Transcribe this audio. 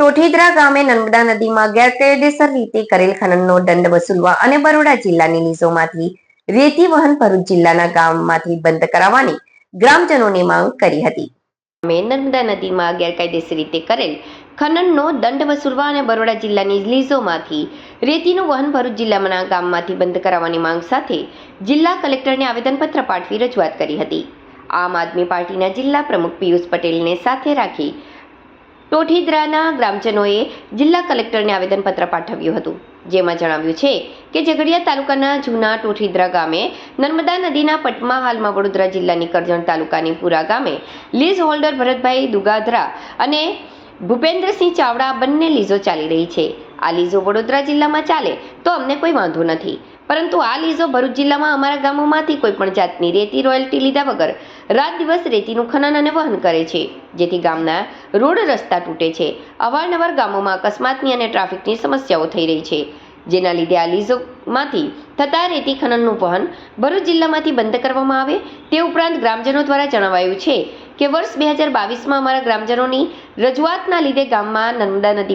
ટોઠીદરા ગામે નર્મદા નદીમાં ગેરકાયદેસર રીતે કરેલ ખનનનો દંડ વસૂલવા અને બરોડા જિલ્લાની લીઝોમાંથી રેતી વહન ભરૂચ જિલ્લાના ગામમાંથી બંધ કરાવવાની ગ્રામજનોની માંગ કરી હતી. ગામે નર્મદા નદીમાં ગેરકાયદેસર રીતે કરેલ ખનનનો દંડ વસૂલવા અને બરોડા જિલ્લાની લીઝોમાંથી રેતીનું વહન ભરૂચ જિલ્લાના ગામમાંથી બંધ કરાવવાની માંગ સાથે જિલ્લા કલેક્ટરને આવેદનપત્ર પાઠવી રજૂઆત કરી હતી. આમ આદમી પાર્ટીના જિલ્લા પ્રમુખ પિયુષ પટેલને સાથે રાખી ટોઠીદરાના ગ્રામજનોએ જિલ્લા કલેક્ટરને આવેદનપત્ર પાઠવ્યું હતું, જેમાં જણાવ્યું છે કે ઝઘડિયા તાલુકાના જૂના ટોઠીદરા ગામે નર્મદા નદીના પટમાં હાલમાં વડોદરા જિલ્લાની કરજણ તાલુકાની પુરા ગામે લીઝ હોલ્ડર ભરતભાઈ દુગાધરા અને ભૂપેન્દ્રસિંહ ચાવડા બંને લીઝો ચાલી રહી છે. આ લીઝો વડોદરા જિલ્લામાં ચાલે તો અમને કોઈ વાંધો નથી. પરંતુ આ લીઝો ભરૂચ જિલ્લામાં અમારા ગામોમાંથી કોઈ પણ જાતની રેતી, રોયલ્ટી લીધા વગર રાત દિવસ રેતીનું ખનન અને વહન કરે છે, જેથી ગામના રોડ રસ્તા તૂટે છે. અવારનવાર ગામોમાં અકસ્માતની અને ટ્રાફિકની સમસ્યાઓ થઈ રહી છે, જેના લીધે આ લીઝોમાંથી થતા રેતી ખનનનું વહન ભરૂચ જિલ્લામાંથી બંધ કરવામાં આવે. તે ઉપરાંત ગ્રામજનો દ્વારા જણાવાયું છે કે વર્ષ બે હજાર બાવીસમાં અમારા ગ્રામજનોની રજૂઆતના લીધે ગામમાં નર્મદા નદી